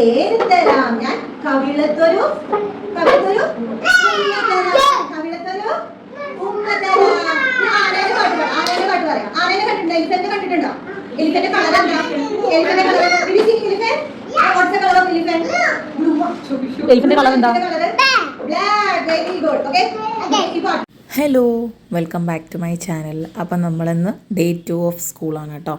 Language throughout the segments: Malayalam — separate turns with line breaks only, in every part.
തേര് തരാം. ഞാൻ കവിളത്തൊരു കവിളത്തൊരു. കവിളത്തൊരു ഉമ്മ തരാം. ഞാൻ ആനേനെ പാട്ട് പറയാം ആനേനെ പാട്ട് പറയാം. ആനേനെ കണ്ടിട്ടുണ്ടോ? എലിഫന്റ് കണ്ടിട്ടുണ്ടോ? എലിഫന്റ് കളർ എന്താ? എലിഫന്റ് കളർ എലിഫന്റ് കളർ
എന്താ? Hello welcome back to my channel അപ്പം നമ്മളിന്ന് ഡേ ടു ഓഫ് സ്കൂളാണ് കേട്ടോ.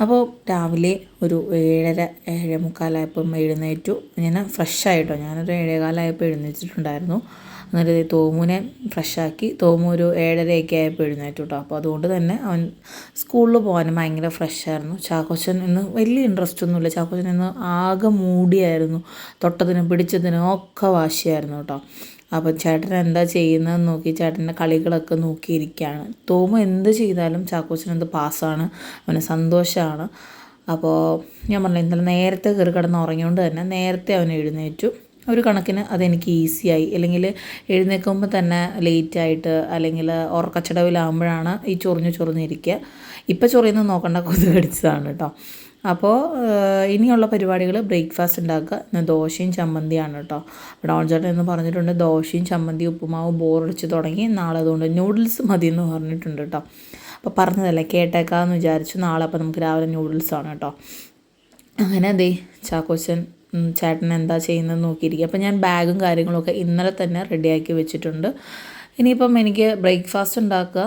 അപ്പോൾ രാവിലെ ഒരു ഏഴര ഏഴേ മുക്കാലായപ്പം എഴുന്നേറ്റു. ഞാൻ ഫ്രഷായിട്ടോ ഞാനൊരു ഏഴേകാലായപ്പോൾ എഴുന്നേറ്റിട്ടുണ്ടായിരുന്നു. എന്നിട്ട് ദേ തോമുനെ ഫ്രഷാക്കി തോമു ഒരു ഏഴരയൊക്കെ ആയപ്പോൾ എഴുന്നേറ്റു കേട്ടോ. അപ്പോൾ അതുകൊണ്ട് തന്നെ അവൻ സ്കൂളിൽ പോകാനും ഭയങ്കര ഫ്രഷായിരുന്നു ചാക്കോച്ചൻ ഇന്ന് വലിയ ഇൻട്രസ്റ്റ് ഒന്നുമില്ല. ചാക്കോച്ചൻ ഇന്ന് ആകെ മൂടിയായിരുന്നു. തൊട്ടതിനും പിടിച്ചതിനും ഒക്കെ വാശിയായിരുന്നു കേട്ടോ. അപ്പോൾ ചേട്ടൻ എന്താ ചെയ്യുന്നതെന്ന് നോക്കി ചേട്ടന്റെ കളികളൊക്കെ നോക്കിയിരിക്കുകയാണ്. തോമ എന്ത് ചെയ്താലും ചാക്കോച്ചനത് പാസ്സാണ്. അവന് സന്തോഷമാണ്. അപ്പോൾ ഞാൻ പറഞ്ഞു ഇന്നലെ നേരത്തെ കയറി കിടന്ന് ഉറങ്ങിയോണ്ട് തന്നെ നേരത്തെ അവൻ എഴുന്നേറ്റു. ഒരു കണക്കിന് അതെനിക്ക് ഈസിയായി. അല്ലെങ്കിൽ എഴുന്നേൽക്കുമ്പോൾ തന്നെ ലേറ്റായിട്ട് അല്ലെങ്കിൽ ഉറക്കച്ചടവിലാകുമ്പോഴാണ് ഈ ചൊറിഞ്ഞു ചൊറിഞ്ഞിരിക്കുക. ഇപ്പം ചൊറിയുന്നത് നോക്കണ്ട കൊതു കടിച്ചതാണ് കേട്ടോ. അപ്പോൾ ഇനിയുള്ള പരിപാടികൾ ബ്രേക്ക്ഫാസ്റ്റ് ഉണ്ടാക്കുക. ദോശയും ചമ്മന്തിയാണ് കേട്ടോ. ഡോൺ ചേട്ടൻ എന്ന് പറഞ്ഞിട്ടുണ്ട് ദോശയും ചമ്മന്തി ഉപ്പുമാവും ബോറടിച്ച് തുടങ്ങി. നാളെ അതുകൊണ്ട് നൂഡിൽസ് മതി എന്ന് പറഞ്ഞിട്ടുണ്ട് കേട്ടോ. അപ്പോൾ പറഞ്ഞതല്ലേ കേട്ടേക്കാന്ന് വിചാരിച്ചു. നാളെ അപ്പോൾ നമുക്ക് രാവിലെ ആണ് കേട്ടോ. അങ്ങനെ ദേ ചാക്കോച്ചൻ ചേട്ടൻ എന്താ ചെയ്യുന്നത് നോക്കിയിരിക്കുക. അപ്പോൾ ഞാൻ ബാഗും കാര്യങ്ങളൊക്കെ ഇന്നലെ തന്നെ റെഡിയാക്കി വെച്ചിട്ടുണ്ട്. ഇനിയിപ്പം എനിക്ക് ബ്രേക്ക്ഫാസ്റ്റ് ഉണ്ടാക്കുക.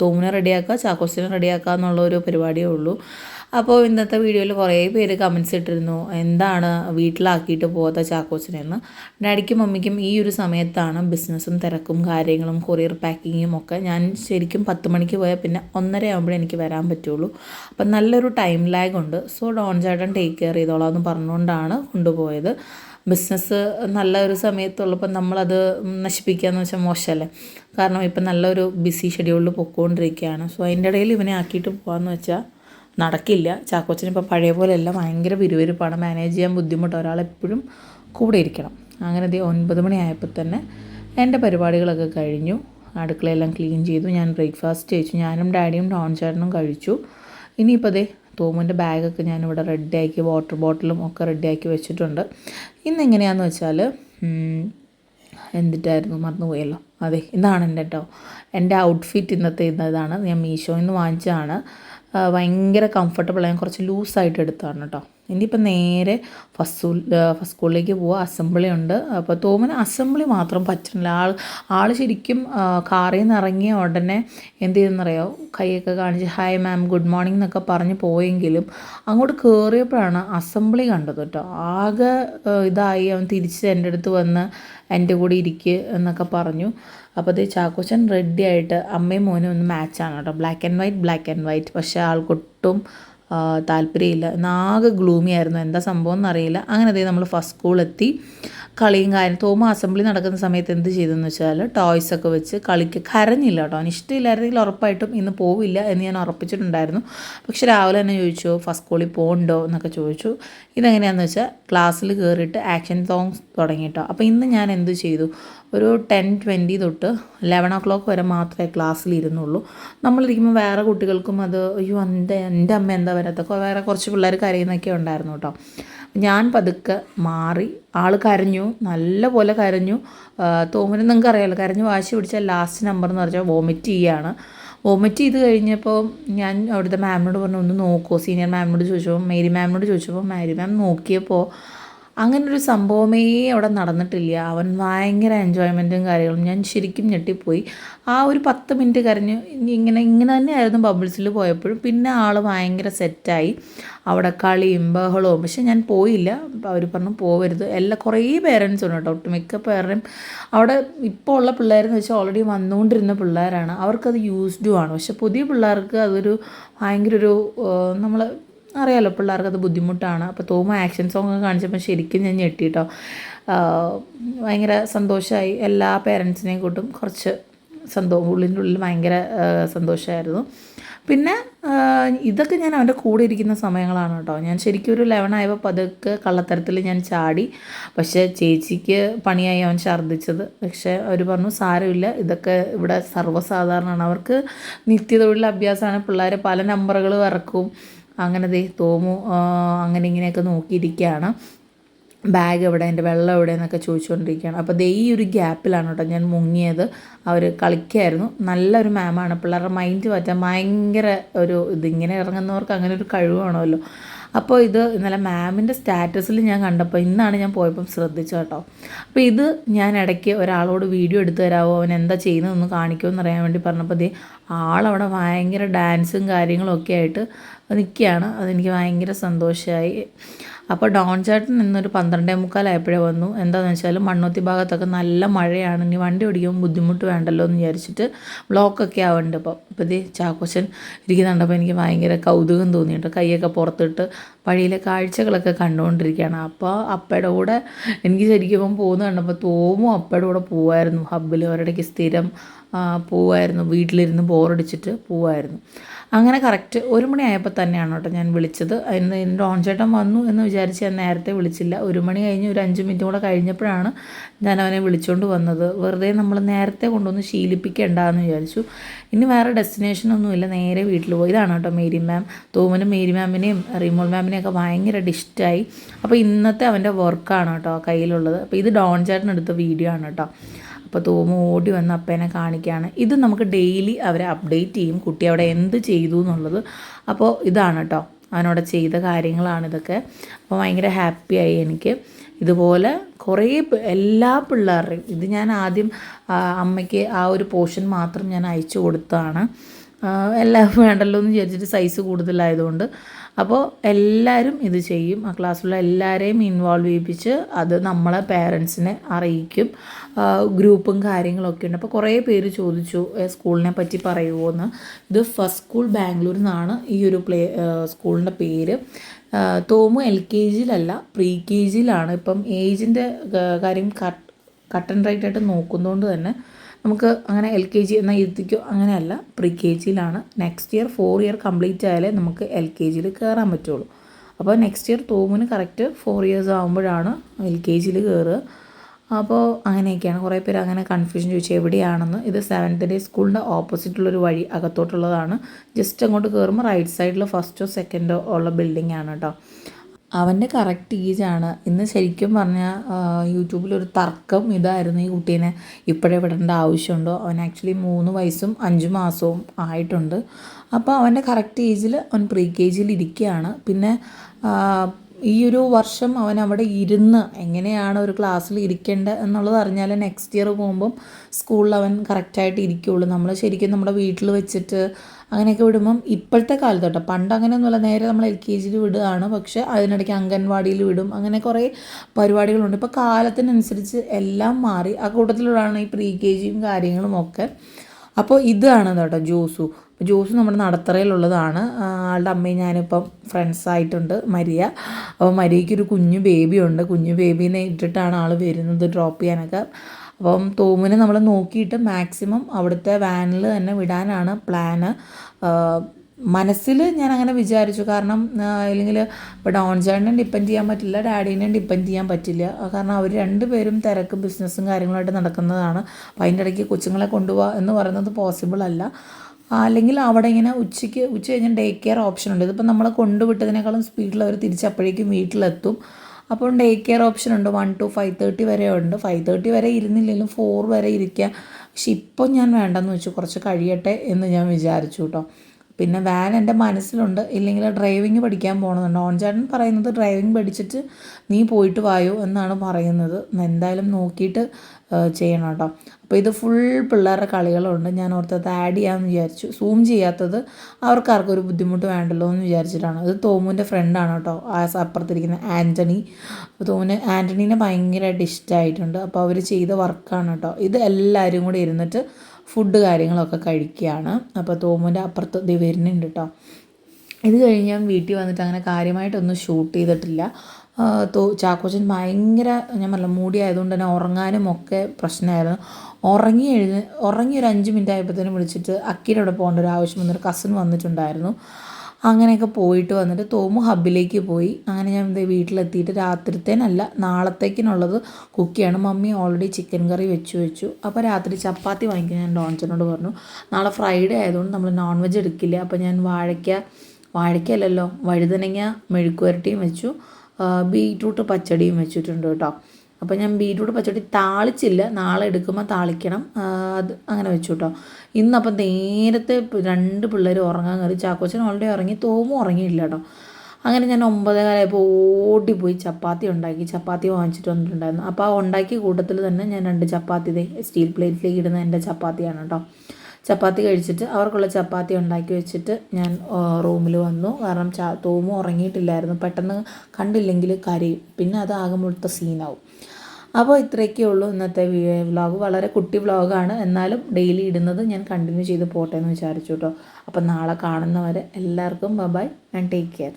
തോമിനെ റെഡിയാക്കുക ചാക്കോസിനെ റെഡിയാക്കുക എന്നുള്ള ഒരു പരിപാടിയേ ഉള്ളൂ. അപ്പോൾ ഇന്നത്തെ വീഡിയോയിൽ കുറേ പേര് കമൻസ് ഇട്ടിരുന്നു. എന്താണ് വീട്ടിലാക്കിയിട്ട് പോകാത്ത ചാക്കോച്ചനെന്ന് ഡാഡിക്കും മമ്മിക്കും ഈ ഒരു സമയത്താണ് ബിസിനസ്സും തിരക്കും കാര്യങ്ങളും കൊറിയർ പാക്കിങ്ങും ഒക്കെ. ഞാൻ ശരിക്കും പത്ത് മണിക്ക് പോയാൽ പിന്നെ ഒന്നര ആകുമ്പോഴേ എനിക്ക് വരാൻ പറ്റുള്ളൂ. അപ്പം നല്ലൊരു ടൈം ലാഗ് ഉണ്ട്. സോ ഡോൺ ചേട്ടൻ ടേക്ക് കെയർ ചെയ്തോളാം എന്ന് പറഞ്ഞുകൊണ്ടാണ് കൊണ്ടുപോയത്. ബിസിനസ് നല്ല ഒരു സമയത്തുള്ളപ്പോൾ നമ്മളത് നശിപ്പിക്കുക എന്ന് വെച്ചാൽ മോശമല്ലേ? കാരണം ഇപ്പം നല്ലൊരു ബിസി ഷെഡ്യൂളിൽ പൊക്കോണ്ടിരിക്കുകയാണ്. സോ അതിന്റെ ഇടയിൽ ഇവനെ ആക്കിയിട്ട് പോകാമെന്ന് വെച്ചാൽ നടക്കില്ല. ചാക്കോച്ചന് ഇപ്പം പഴയ പോലെയല്ല. ഭയങ്കര വിരുവിരുപ്പാണ് മാനേജ് ചെയ്യാൻ ബുദ്ധിമുട്ട്. ഒരാളെപ്പോഴും കൂടെ ഇരിക്കണം. അങ്ങനെ ദേ ഒൻപത് മണിയായപ്പോൾ തന്നെ എന്റെ പരിപാടികളൊക്കെ കഴിഞ്ഞു. അടുക്കളയെല്ലാം ക്ലീൻ ചെയ്തു. ഞാൻ ബ്രേക്ക്ഫാസ്റ്റ് കഴിച്ചു. ഞാനും ഡാഡിയും ഡോൺ ചേട്ടനും കഴിച്ചു. ഇനിയിപ്പോൾ അതേ തോമന്റെ ബാഗൊക്കെ ഞാനിവിടെ റെഡിയാക്കി വാട്ടർ ബോട്ടിലും ഒക്കെ റെഡിയാക്കി വെച്ചിട്ടുണ്ട്. ഇന്ന് എങ്ങനെയാണെന്ന് വെച്ചാൽ എന്തിട്ടായിരുന്നു? മറന്നുപോയല്ലോ. അതെ ഇതാണ് എന്റെ കേട്ടോ എന്റെ ഔട്ട്ഫിറ്റ് ഇന്നത്തെ ഇന്നതാണ്. ഞാൻ മീഷോയിൽ നിന്ന് വാങ്ങിച്ചതാണ്. ഭയങ്കര കംഫർട്ടബിൾ ഞാൻ കുറച്ച് ലൂസായിട്ട് എടുത്തതാണ് കേട്ടോ. ഇനിയിപ്പോൾ നേരെ ഫസ്റ്റ് സ്കൂൾ ഫസ്റ്റ് സ്കൂളിലേക്ക് പോവുക അസംബ്ലി ഉണ്ട്. അപ്പോൾ തോമന് അസംബ്ലി മാത്രം പറ്റുന്നില്ല ആൾ ആൾ ശരിക്കും കാറിൽ നിന്ന് ഇറങ്ങിയ ഉടനെ എന്ത് ചെയ്തെന്നറിയോ കൈയൊക്കെ കാണിച്ച് ഹായ് മാം ഗുഡ് മോർണിംഗ് എന്നൊക്കെ പറഞ്ഞ് പോയെങ്കിലും അങ്ങോട്ട് കയറിയപ്പോഴാണ് അസംബ്ലി കണ്ടത് കേട്ടോ. ആകെ ഇതായി. അവൻ തിരിച്ച് എന്റെ അടുത്ത് വന്ന് എന്റെ കൂടെ ഇരിക്കുക എന്നൊക്കെ പറഞ്ഞു. അപ്പോൾ അതേ ചാക്കോച്ചൻ റെഡി ആയിട്ട് അമ്മയും മോനും ഒന്ന് മാച്ചാണ് കേട്ടോ. Black and white black and white പക്ഷേ ആൾക്കൊട്ടും താല്പര്യമില്ല. എന്നാകെ ഗ്ലൂമി ആയിരുന്നു. എന്താ സംഭവം എന്നറിയില്ല. അങ്ങനെ അതേ നമ്മൾ ഫസ്റ്റ് സ്കൂളെത്തി കളിയും കാര്യം തോമ അസംബ്ലി നടക്കുന്ന സമയത്ത് എന്ത് ചെയ്തെന്ന് വെച്ചാൽ ടോയ്സ് ഒക്കെ വെച്ച് കളിക്ക് കരഞ്ഞില്ല കേട്ടോ. അവന് ഇഷ്ടമില്ലായിരുന്നെങ്കിൽ ഉറപ്പായിട്ടും ഇന്ന് പോവില്ല എന്ന് ഞാൻ ഉറപ്പിച്ചിട്ടുണ്ടായിരുന്നു. പക്ഷെ രാവിലെ തന്നെ ചോദിച്ചു ഫസ്റ്റ് സ്കൂളിൽ പോകണ്ടോ എന്നൊക്കെ ചോദിച്ചു. ഇതെങ്ങനെയാണെന്ന് വെച്ചാൽ ക്ലാസ്സിൽ കയറിയിട്ട് ആക്ഷൻ സോങ്സ് തുടങ്ങി കേട്ടോ. അപ്പോൾ ഇന്ന് ഞാൻ എന്ത് ചെയ്തു? ഒരു ടെൻ ട്വന്റി തൊട്ട് ലെവൻ ഓ ക്ലോക്ക് വരെ മാത്രമേ ക്ലാസ്സിൽ ഇരുന്നുള്ളൂ നമ്മളിരിക്കുമ്പോൾ വേറെ കുട്ടികൾക്കും അത് അയ്യോ എന്റെ എന്റെ അമ്മ എന്താ വരത്തൊക്കെ വേറെ കുറച്ച് പിള്ളേർ കരയുന്നൊക്കെ ഉണ്ടായിരുന്നു കേട്ടോ. ഞാൻ പതുക്കെ മാറി ആൾ കരഞ്ഞു നല്ല പോലെ കരഞ്ഞു. തോമനും നിങ്ങൾക്ക് അറിയാമല്ലോ കരഞ്ഞു വാശി പിടിച്ചാൽ ലാസ്റ്റ് നമ്പർ എന്ന് പറഞ്ഞാൽ വോമിറ്റ് ചെയ്യുകയാണ് വോമിറ്റ് ചെയ്ത് കഴിഞ്ഞപ്പോൾ ഞാൻ അവിടുത്തെ മാമിനോട് പറഞ്ഞു ഒന്ന് നോക്കുമോ സീനിയർ മാമിനോട് ചോദിച്ചപ്പോൾ മേരി മാമിനോട് ചോദിച്ചപ്പോൾ മേരി മാം നോക്കിയപ്പോൾ അങ്ങനെ ഒരു സംഭവമേ അവിടെ നടന്നിട്ടില്ല. അവൻ ഭയങ്കര എൻജോയ്മെന്റും കാര്യങ്ങളും ഞാൻ ശരിക്കും ഞെട്ടിപ്പോയി. ആ ഒരു പത്ത് മിനിറ്റ് കരഞ്ഞ് ഇങ്ങനെ ഇങ്ങനെ തന്നെയായിരുന്നു ബബിൾസിൽ പോയപ്പോഴും. പിന്നെ ആൾ ഭയങ്കര സെറ്റായി അവിടെ കളിയും ബഹളവും. പക്ഷെ ഞാൻ പോയില്ല. അവർ പറഞ്ഞു പോവരുത്. എല്ലാ കുറേ പേരൻസ് ഉണ്ട് കേട്ടോ. ഒട്ടുമിക്ക പേരും അവിടെ ഇപ്പോൾ ഉള്ള പിള്ളേരെന്ന് വെച്ചാൽ ഓൾറെഡി വന്നുകൊണ്ടിരുന്ന പിള്ളേരാണ്. അവർക്കത് യൂസ്ഡും ആണ്. പക്ഷെ പുതിയ പിള്ളേർക്ക് അതൊരു ഭയങ്കര ഒരു നമ്മൾ അറിയാലോ പിള്ളേർക്ക് അത് ബുദ്ധിമുട്ടാണ്. അപ്പോൾ തോമ ആക്ഷൻ സോങ് കാണിച്ചപ്പോൾ ശരിക്കും ഞാൻ ഞെട്ടിട്ടോ. ഭയങ്കര സന്തോഷമായി എല്ലാ പേരൻസിനെയും കൂട്ടും കുറച്ച് സന്തോഷം ഉള്ളിന്റെ ഉള്ളിൽ ഭയങ്കര സന്തോഷമായിരുന്നു പിന്നെ ഇതൊക്കെ ഞാൻ അവന്റെ കൂടെ ഇരിക്കുന്ന സമയങ്ങളാണ് കേട്ടോ. ഞാൻ ശരിക്കും ഒരു ലെവൻ ആയപ്പോൾ പതുക്കെ കള്ളത്തരത്തിൽ ഞാൻ ചാടി. പക്ഷേ ചേച്ചിക്ക് പണിയായി അവൻ ഛർദ്ദിച്ചത്. പക്ഷേ അവർ പറഞ്ഞു സാരമില്ല. ഇതൊക്കെ ഇവിടെ സർവസാധാരണമാണ്. അവർക്ക് നിത്യതൊഴിൽ അഭ്യാസമാണ്. പിള്ളേരെ പല നമ്പറുകൾ ഇറക്കും അങ്ങനെ ദേ തോമു അങ്ങനെ ഇങ്ങനെയൊക്കെ നോക്കിയിരിക്കുകയാണ്. ബാഗ് എവിടെ എന്റെ വെള്ളം എവിടെ എന്നൊക്കെ ചോദിച്ചുകൊണ്ടിരിക്കുകയാണ്. അപ്പോൾ ദേ ഈ ഒരു ഗ്യാപ്പിലാണ് കേട്ടോ ഞാൻ മുങ്ങിയത്. അവർ കളിക്കായിരുന്നു നല്ലൊരു മാമാണ്. പിള്ളേരുടെ മൈൻഡ് മാറ്റാൻ ഭയങ്കര ഒരു ഇതിങ്ങനെ ഇറങ്ങുന്നവർക്ക് അങ്ങനെ ഒരു കഴിവാണല്ലോ. അപ്പോൾ ഇത് ഇന്നലെ മാമിന്റെ സ്റ്റാറ്റസിൽ ഞാൻ കണ്ടപ്പോൾ ഇന്നാണ് ഞാൻ പോയപ്പം ശ്രദ്ധിച്ചു കേട്ടോ. അപ്പോൾ ഇത് ഞാൻ ഇടയ്ക്ക് ഒരാളോട് വീഡിയോ എടുത്തു തരാമോ അവൻ എന്താ ചെയ്യുന്നതെന്ന് കാണിക്കുമോ എന്ന് അറിയാൻ വേണ്ടി പറഞ്ഞപ്പോൾ ദേ ആളവിടെ ഭയങ്കര ഡാൻസും കാര്യങ്ങളും ഒക്കെ ആയിട്ട് നിൽക്കുകയാണ്. അതെനിക്ക് ഭയങ്കര സന്തോഷമായി. അപ്പോൾ ഡോൺ ചേട്ടൻ ഇന്നൊരു പന്ത്രണ്ടേ മുക്കാലായപ്പോഴേ വന്നു. എന്താണെന്ന് വെച്ചാൽ മണ്ണുത്തി ഭാഗത്തൊക്കെ നല്ല മഴയാണ്. ഇനി വണ്ടി ഓടിക്കുമ്പോൾ ബുദ്ധിമുട്ട് വേണ്ടല്ലോ എന്ന് വിചാരിച്ചിട്ട് ബ്ലോക്കൊക്കെ ആവുന്നുണ്ട് അപ്പോൾ ഇപ്പോൾ ഇത് ചാക്കോച്ചൻ ഇരിക്കുന്നുണ്ടപ്പോൾ എനിക്ക് ഭയങ്കര കൗതുകം തോന്നിയിട്ട് കൈയൊക്കെ പുറത്തിട്ട് വഴിയിലെ കാഴ്ചകളൊക്കെ കണ്ടുകൊണ്ടിരിക്കുകയാണ്. അപ്പോൾ അപ്പയുടെ കൂടെ എനിക്ക് ശരിക്കും പോകുന്ന കണ്ടപ്പോൾ തോമും അപ്പയുടെ കൂടെ പോവായിരുന്നു. ഹബ്ബിൽ ഒരിടയ്ക്ക് സ്ഥിരം പോവായിരുന്നു. വീട്ടിലിരുന്ന് ബോറടിച്ചിട്ട് പോവായിരുന്നു. അങ്ങനെ കറക്റ്റ് ഒരു മണിയായപ്പോൾ തന്നെയാണ് കേട്ടോ ഞാൻ വിളിച്ചത്. അതിന് എന്റെ ഓൺചേട്ടൻ വന്നു എന്ന് വിചാരിച്ച് ഞാൻ നേരത്തെ വിളിച്ചില്ല. ഒരു മണി കഴിഞ്ഞ് ഒരു അഞ്ച് മിനിറ്റ് കൂടെ കഴിഞ്ഞപ്പോഴാണ് ഞാൻ അവനെ വിളിച്ചുകൊണ്ട് വന്നത്. വെറുതെ നമ്മൾ നേരത്തെ കൊണ്ടുവന്ന് ശീലിപ്പിക്കേണ്ടെന്ന് വിചാരിച്ചു. ഇനി വേറെ ഡെസ്റ്റിനേഷനൊന്നുമില്ല നേരെ വീട്ടിൽ പോയി. ഇതാണ് കേട്ടോ മേരി മാം തോമനും മേരി മാമിനെയും റിമോൾ മാമിനെയും ഒക്കെ ഭയങ്കര ഇഷ്ടമായി അപ്പോൾ ഇന്നത്തെ അവന്റെ വർക്കാണ് കേട്ടോ കയ്യിലുള്ളത്. അപ്പോൾ ഇത് ഡോൺ ചേട്ടൻ എടുത്ത വീഡിയോ ആണ് കേട്ടോ. അപ്പോൾ തോമ ഓടി വന്ന് അപ്പേനെ കാണിക്കുകയാണ് ഇത് നമുക്ക് ഡെയിലി അവരെ അപ്ഡേറ്റ് ചെയ്യും. കുട്ടി അവിടെ എന്ത് ചെയ്തു എന്നുള്ളത്. അപ്പോൾ ഇതാണ് കേട്ടോ അവനവിടെ ചെയ്ത കാര്യങ്ങളാണ് ഇതൊക്കെ. അപ്പോൾ ഭയങ്കര ഹാപ്പിയായി എനിക്ക്. ഇതുപോലെ കുറേ എല്ലാ പിള്ളേരുടെയും ഇത് ഞാൻ ആദ്യം അമ്മയ്ക്ക് ആ ഒരു പോർഷൻ മാത്രം ഞാൻ അയച്ചു കൊടുത്തതാണ്. എല്ലാം വേണ്ടല്ലോ എന്ന് വിചാരിച്ചിട്ട് സൈസ് കൂടുതലായതുകൊണ്ട്. അപ്പോൾ എല്ലാവരും ഇത് ചെയ്യും. ആ ക്ലാസ്സിലുള്ള എല്ലാവരെയും ഇൻവോൾവ് ചെയ്യിപ്പിച്ച് അത് നമ്മളെ പേരൻസിനെ അറിയിക്കും. ഗ്രൂപ്പും കാര്യങ്ങളൊക്കെ ഉണ്ട്. അപ്പോൾ കുറേ പേര് ചോദിച്ചു "ഏ, സ്കൂളിനെ പറ്റി പറയുമോ എന്ന്? ഇത് ഫസ്റ്റ് സ്കൂൾ ബാംഗ്ലൂരിൽ നിന്നാണ് ഈ ഒരു പ്ലേ സ്കൂളിന്റെ പേര്. തോമു എൽ കെ ജിയിലല്ല പ്രീ കെ ജിയിലാണ്. ഇപ്പം ഏജിന്റെ കാര്യം കട്ട് കട്ട് ആൻഡ് റൈറ്റ് ആയിട്ട് നോക്കുന്നതുകൊണ്ട് തന്നെ നമുക്ക് അങ്ങനെ എൽ കെ ജി എന്നാൽ ഇരുത്തിക്കോ അങ്ങനെയല്ല pre K ജിയിലാണ് next year four year complete ആയാലേ നമുക്ക് എൽ കെ ജിയിൽ കയറാൻ പറ്റുള്ളൂ. അപ്പോൾ നെക്സ്റ്റ് ഇയർ തോമിന് കറക്റ്റ് ഫോർ ഇയേഴ്സ് ആകുമ്പോഴാണ് എൽ കെ ജിയിൽ കയറുക അപ്പോൾ അങ്ങനെയൊക്കെയാണ്. കുറേ പേര് അങ്ങനെ കൺഫ്യൂഷൻ ചോദിച്ചു എവിടെയാണെന്ന്. ഇത് സെവൻത്ത് ഡേ സ്കൂളിന്റെ ഓപ്പോസിറ്റുള്ളൊരു വഴി അകത്തോട്ടുള്ളതാണ്. ജസ്റ്റ് അങ്ങോട്ട് കയറുമ്പോൾ റൈറ്റ് സൈഡിൽ ഫസ്റ്റോ സെക്കൻഡോ ഉള്ള ബിൽഡിംഗ് ആണ് കേട്ടോ അവന്റെ കറക്റ്റ് ഏജാണ് ഇന്ന് ശരിക്കും പറഞ്ഞാൽ യൂട്യൂബിലൊരു തർക്കം ഇതായിരുന്നു ഈ കുട്ടീനെ ഇപ്പോഴേ വിടേണ്ട ആവശ്യമുണ്ടോ? അവൻ ആക്ച്വലി മൂന്ന് വയസ്സും അഞ്ച് മാസവും ആയിട്ടുണ്ട്. അപ്പോൾ അവന്റെ കറക്റ്റ് ഏജിൽ അവൻ പ്രീ കെ ജിയിൽ ഇരിക്കുകയാണ് പിന്നെ ഈ ഒരു വർഷം അവൻ അവിടെ ഇരുന്ന് എങ്ങനെയാണ് ഒരു ക്ലാസ്സിൽ ഇരിക്കേണ്ടത് എന്നുള്ളത് അറിഞ്ഞാൽ നെക്സ്റ്റ് ഇയർ പോകുമ്പം സ്കൂളിൽ അവൻ കറക്റ്റായിട്ട് ഇരിക്കുകയുള്ളൂ നമ്മൾ ശരിക്കും നമ്മുടെ വീട്ടിൽ വെച്ചിട്ട് അങ്ങനെയൊക്കെ വിടുമ്പം ഇപ്പോഴത്തെ കാലത്ത് കേട്ടോ പണ്ട് അങ്ങനെയൊന്നുമല്ല നേരെ നമ്മൾ എൽ കെ ജിയിൽ വിടുകയാണ് പക്ഷേ അതിനിടയ്ക്ക് അംഗൻവാടിയിൽ വിടും അങ്ങനെ കുറേ പരിപാടികളുണ്ട്. ഇപ്പോൾ കാലത്തിനനുസരിച്ച് എല്ലാം മാറി ആ കൂട്ടത്തിലുള്ളതാണ് ഈ പ്രീ കെ ജിയും കാര്യങ്ങളും ഒക്കെ. അപ്പോൾ ഇതാണ് കേട്ടോ ജോസു. ജ്യൂസ് നമ്മുടെ നടത്തറയിലുള്ളതാണ്. ആളുടെ അമ്മയും ഞാനിപ്പം ഫ്രണ്ട്സ് ആയിട്ടുണ്ട് മരിയ. അപ്പോൾ മരിയയ്ക്ക് ഒരു കുഞ്ഞു ബേബിയുണ്ട് കുഞ്ഞു ബേബീനെ ഇട്ടിട്ടാണ് ആൾ വരുന്നത് ഡ്രോപ്പ് ചെയ്യാനൊക്കെ. അപ്പം തോമിനെ നമ്മൾ നോക്കിയിട്ട് മാക്സിമം അവിടുത്തെ വാനിൽ തന്നെ വിടാനാണ് പ്ലാന്. മനസ്സിൽ ഞാൻ അങ്ങനെ വിചാരിച്ചു. കാരണം അല്ലെങ്കിൽ ഇപ്പോൾ ഡോൺ ചേട്ടനെ ഡിപ്പെൻഡ് ചെയ്യാൻ പറ്റില്ല ഡാഡീനെ ഡിപ്പെൻഡ് ചെയ്യാൻ പറ്റില്ല. കാരണം അവർ രണ്ടുപേരും തിരക്കും ബിസിനസ്സും കാര്യങ്ങളായിട്ട് നടക്കുന്നതാണ്. അപ്പോൾ അതിന്റെ ഇടയ്ക്ക് കൊച്ചുങ്ങളെ കൊണ്ടുപോകുക എന്ന് പറയുന്നത് പോസിബിൾ അല്ല. അല്ലെങ്കിൽ അവിടെ ഇങ്ങനെ ഉച്ചയ്ക്ക് ഉച്ച കഴിഞ്ഞാൽ ഡേ കെയർ ഓപ്ഷൻ ഉണ്ട്. ഇതിപ്പോൾ നമ്മൾ കൊണ്ടുവിട്ടതിനേക്കാളും സ്പീഡിൽ അവർ തിരിച്ചപ്പോഴേക്കും വീട്ടിലെത്തും. അപ്പോൾ ഡേ കെയർ ഓപ്ഷൻ ഉണ്ട്. വൺ ടു ഫൈവ് തേർട്ടി വരെ ഉണ്ട്. ഫൈവ് തേർട്ടി വരെ ഇരുന്നില്ലെങ്കിലും ഫോർ വരെ ഇരിക്കുക പക്ഷെ ഇപ്പം ഞാൻ വേണ്ടെന്ന് വെച്ചു. കുറച്ച് കഴിയട്ടെ എന്ന് ഞാൻ വിചാരിച്ചു കേട്ടോ പിന്നെ വാൻ എന്റെ മനസ്സിലുണ്ട്. ഇല്ലെങ്കിൽ ഡ്രൈവിംഗ് പഠിക്കാൻ പോകണമെന്നുണ്ട് ഓൺചാട്ടൻ പറയുന്നത് ഡ്രൈവിംഗ് പഠിച്ചിട്ട് നീ പോയിട്ട് വായോ എന്നാണ് പറയുന്നത്. എന്തായാലും നോക്കിയിട്ട് ചെയ്യണം കേട്ടോ. അപ്പോൾ ഇത് ഫുൾ പിള്ളേരുടെ കളികളുണ്ട്. ഞാൻ ഓർത്തത് ആഡ് ചെയ്യാമെന്ന് വിചാരിച്ചു. സൂം ചെയ്യാത്തത് അവർക്കാർക്കും ഒരു ബുദ്ധിമുട്ട് വേണ്ടല്ലോ എന്ന് വിചാരിച്ചിട്ടാണ്. ഇത് തോമുവിന്റെ ഫ്രണ്ടാണ് കേട്ടോ. ആ അപ്പുറത്തിരിക്കുന്ന ആന്റണി തോമുന് ആന്റണീനെ ഭയങ്കരമായിട്ട് ഇഷ്ടമായിട്ടുണ്ട് അപ്പോൾ അവർ ചെയ്ത വർക്കാണ് കേട്ടോ. ഇത് എല്ലാവരും കൂടി ഇരുന്നിട്ട് ഫുഡ് കാര്യങ്ങളൊക്കെ കഴിക്കുകയാണ്. അപ്പോൾ തോമുന്റെ അപ്പുറത്ത് ദേ വരുന്നുണ്ട് കേട്ടോ ഇത് കഴിഞ്ഞ് ഞാൻ വീട്ടിൽ വന്നിട്ട് അങ്ങനെ കാര്യമായിട്ടൊന്നും ഷൂട്ട് ചെയ്തിട്ടില്ല. തോ ചാക്കോച്ചൻ ഭയങ്കര ഞാൻ പറഞ്ഞ മൂടി ആയതുകൊണ്ട് തന്നെ ഉറങ്ങാനും ഒക്കെ പ്രശ്നമായിരുന്നു. ഉറങ്ങി എഴുതി ഉറങ്ങി ഒരു അഞ്ച് മിനിറ്റ് ആയപ്പോഴത്തേനും വിളിച്ചിട്ട് അക്കീടെ അവിടെ പോകേണ്ട ഒരു ആവശ്യം വന്നൊരു കസിൻ വന്നിട്ടുണ്ടായിരുന്നു. അങ്ങനെയൊക്കെ പോയിട്ട് വന്നിട്ട് തോമു ഹബ്ബിലേക്ക് പോയി. അങ്ങനെ ഞാൻ ദേ വീട്ടിലെത്തിയിട്ട് രാത്രിത്തേനല്ല നാളത്തേക്കിനുള്ളത് കുക്ക് ചെയ്യണം മമ്മി ഓൾറെഡി ചിക്കൻ കറി വെച്ചു വെച്ചു. അപ്പോൾ രാത്രി ചപ്പാത്തി വാങ്ങിക്കാൻ ഞാൻ ഡോൺസിനോട് പറഞ്ഞു. നാളെ ഫ്രൈഡേ ആയതുകൊണ്ട് നമ്മൾ നോൺ വെജ് എടുക്കില്ല. അപ്പോൾ ഞാൻ വാഴയ്ക്ക വാഴയ്ക്കല്ലല്ലോ വഴുതനങ്ങ മെഴുക്കുവരട്ടിയും വെച്ചു. ബീറ്റ്റൂട്ട് പച്ചടിയും വെച്ചിട്ടുണ്ട് കേട്ടോ. അപ്പോൾ ഞാൻ ബീറ്റ്റൂട്ട് പച്ചടി താളിച്ചില്ല. നാളെ എടുക്കുമ്പോൾ താളിക്കണം. അത് അങ്ങനെ വെച്ചു കേട്ടോ ഇന്നപ്പം നേരത്തെ രണ്ട് പിള്ളേർ ഉറങ്ങാൻ കയറി. ചാക്കോച്ചൻ ഓൾറെഡി ഉറങ്ങി. തോമും ഉറങ്ങിയില്ല കേട്ടോ അങ്ങനെ ഞാൻ ഒമ്പതേകാലായപ്പോൾ ഓടിപ്പോയി ചപ്പാത്തി ഉണ്ടാക്കി. ചപ്പാത്തി വാങ്ങിച്ചിട്ട് വന്നിട്ടുണ്ടായിരുന്നു. അപ്പോൾ ആ ഉണ്ടാക്കിയ കൂട്ടത്തിൽ തന്നെ ഞാൻ രണ്ട് ചപ്പാത്തി സ്റ്റീൽ പ്ലേറ്റിലേക്ക് ഇടുന്ന എന്റെ ചപ്പാത്തിയാണ് കേട്ടോ. ചപ്പാത്തി കഴിച്ചിട്ട് അവർക്കുള്ള ചപ്പാത്തി ഉണ്ടാക്കി വെച്ചിട്ട് ഞാൻ റൂമിൽ വന്നു. കാരണം ചാ തോമു ഉറങ്ങിയിട്ടില്ലായിരുന്നു. പെട്ടെന്ന് കണ്ടില്ലെങ്കിൽ കരയും. പിന്നെ അത് ആകെ സീനാവും അപ്പോൾ ഇത്രയൊക്കെ ഉള്ളൂ ഇന്നത്തെ വ്ലോഗ്. വളരെ കുട്ടി വ്ളോഗാണ് എന്നാലും ഡെയിലി ഇടുന്നത് ഞാൻ കണ്ടിന്യൂ ചെയ്ത് പോട്ടെ എന്ന് വിചാരിച്ചു കേട്ടോ. അപ്പം നാളെ കാണുന്നവരെ എല്ലാവർക്കും ബൈ ആൻഡ് ടേക്ക് കെയർ